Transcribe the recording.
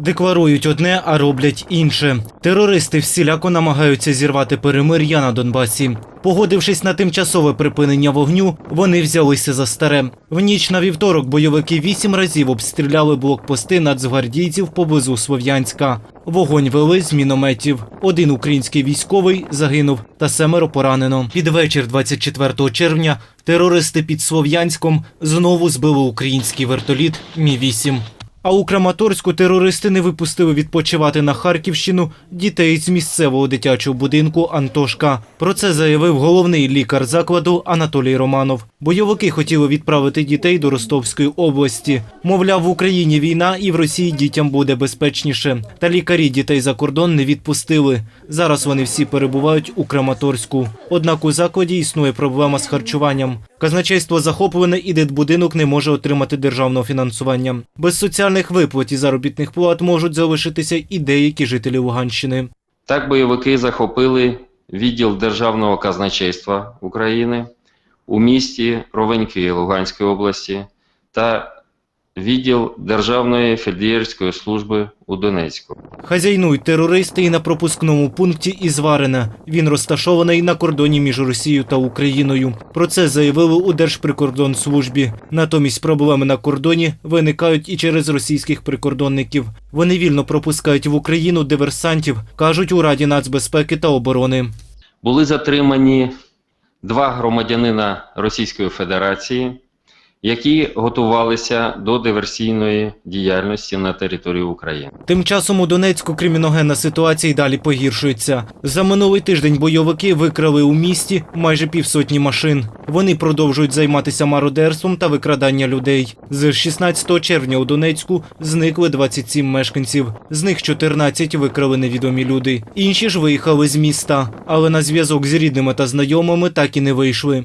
Декларують одне, а роблять інше. Терористи всіляко намагаються зірвати перемир'я на Донбасі. Погодившись на тимчасове припинення вогню, вони взялися за старе. В ніч на вівторок бойовики вісім разів обстріляли блокпости нацгвардійців поблизу Слов'янська. Вогонь вели з мінометів. Один український військовий загинув та семеро поранено. Під вечір 24 червня терористи під Слов'янськом знову збили український вертоліт Мі-8. А у Краматорську терористи не випустили відпочивати на Харківщину дітей з місцевого дитячого будинку Антошка. Про це заявив головний лікар закладу Анатолій Романов. Бойовики хотіли відправити дітей до Ростовської області. Мовляв, в Україні війна і в Росії дітям буде безпечніше. Та лікарі дітей за кордон не відпустили. Зараз вони всі перебувають у Краматорську. Однак у закладі існує проблема з харчуванням. Казначейство захоплене і дитбудинок не може отримати державного фінансування. Без соціальних виплат і заробітних плат можуть залишитися і деякі жителі Луганщини. Так бойовики захопили відділ Державного казначейства України у місті Ровеньки Луганської області та відділ Державної фельд'єрської служби у Донецьку. Хазяйнують терористи і на пропускному пункті Ізварине. Він розташований на кордоні між Росією та Україною. Про це заявили у Держприкордонслужбі. Натомість проблеми на кордоні виникають і через російських прикордонників. Вони вільно пропускають в Україну диверсантів, кажуть у Раді нацбезпеки та оборони. Були затримані два громадянина Російської Федерації, які готувалися до диверсійної діяльності на території України. Тим часом у Донецьку криміногенна ситуація й далі погіршується. За минулий тиждень бойовики викрали у місті майже півсотні машин. Вони продовжують займатися мародерством та викрадання людей. З 16 червня у Донецьку зникли 27 мешканців. З них 14 викрали невідомі люди. Інші ж виїхали з міста, але на зв'язок з рідними та знайомими так і не вийшли.